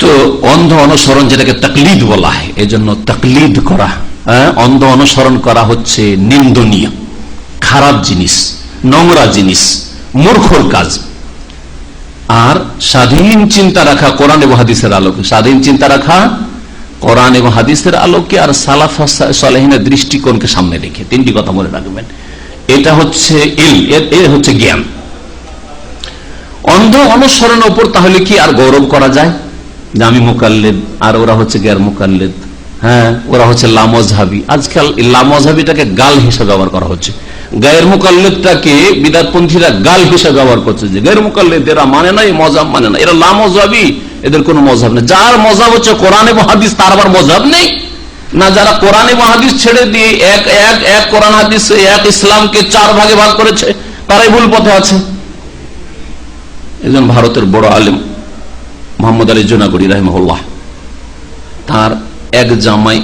তো অন্ধ অনুসরণ যেটাকে তাকলিদ বলা হয় এজন্য তাকলিদ করা হ্যাঁ, অন্ধ অনুসরণ করা হচ্ছে নিন্দনীয় খারাপ জিনিস নোংরা জিনিস মূর্খর কাজ। আর স্বাধীন চিন্তা রাখা কোরআন এবং হাদিসের আলোকে স্বাধীন চিন্তা রাখা কোরআন এবং হাদিসের আলোকে আর সালাফ সালেহিনের দৃষ্টিকোণকে সামনে রেখে। তিনটি কথা মনে রাখবেন। এটা হচ্ছে ইল এ হচ্ছে জ্ঞান। অন্ধ অনুসরণের উপর তাহলে কি আর গৌরব করা যায়? যে আমি মোকাল্লেদ, আর ওরা হচ্ছে গ্যার মোকাল্লেদ। হ্যাঁ ওরা হচ্ছে লামজহাবি। আজকাল লামজহাবিটাকে গাল হিসাবে ব্যবহার করা হচ্ছে। গায়ের মোকাল্লেদটাকে বিদাতপন্থীরা গাল হিসাবে ব্যবহার করছে যে গায়ের মোকাল্লেদ, এরা মানে নাই, মজাব মানে না এরা লামজহাবি, এদের কোনো মজাব নেই। যার মজাব হচ্ছে কোরআন এবং হাদিস, তার আবার মজাব নেই। না, যারা কোরআন এবং হাদিস ছেড়ে দিয়ে এক এক এক কোরআন, হাদিস, এক ইসলামকে চার ভাগে ভাগ করেছে, তারাই ভুল পথে আছে। একজন ভারতের বড় আলেম। মোহাম্মদ আলী জোনাগড়ি রাহমুল্লাহ তার এক জামাই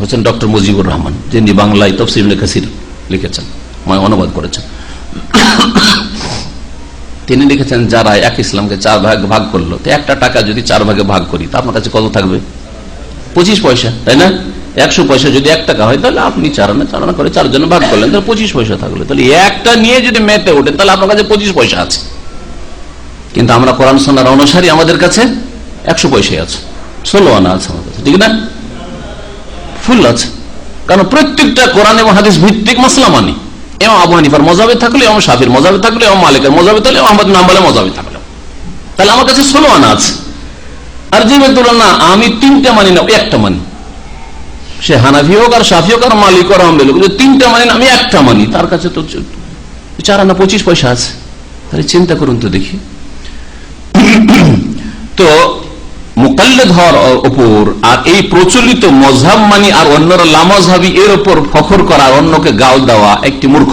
হচ্ছেন ডক্টর মুজিবুর রহমান, যিনি বাংলায় তফসিল কাসির লিখেছেন মানে অনুবাদ করেছেন। তিনি লিখেছেন, যারা এক ইসলামকে চার ভাগ ভাগ করল, তো একটা টাকা যদি চার ভাগে ভাগ করি, তা আপনার কাছে কত থাকবে? পঁচিশ পয়সা, তাই না? একশো পয়সা যদি এক টাকা হয়, তাহলে আপনি চার আনা চার আনা করে চারজনে ভাগ করলেন, তাহলে পঁচিশ পয়সা থাকল। তাহলে একটা নিয়ে যদি মেতে ওঠেন, তাহলে আপনার কাছে পঁচিশ পয়সা আছে। কিন্তু আমরা কোরআন সোনার অনুসারী আমাদের কাছে একশো পয়সায় আছে। ষোলো আনা আছে আমার কাছে, ঠিক না? ফুল আছে। কারণ প্রত্যেকটা কোরআন এবং হাদিস ভিত্তিক মশলা মানি। এবং আবু হানিফার মজাবে থাকলে এবং সাফির মজাবে থাকলে এবং মালিকের মজাবে থাকলে আহমদ নাম্বালে মজাবে থাকলে। তাহলে আমার কাছে ষোলো আনা আছে। আর যে না আমি তিনটা মানি না, একটা মানি। সে হানাফি হোক আর সাফি হোক আর মালিক আর যদি তিনটা মানি না, আমি একটা মানি। তার কাছে তো চার আনা পঁচিশ পয়সা আছে। তাহলে চিন্তা করুন তো দেখি। তো মোকাল্লে ধর ওপর আর এই প্রচলিত মজাব মানি আর অন্যরা লামজহাবি এর ওপর ফখর করা অন্যকে গাল দেওয়া একটি মূর্খ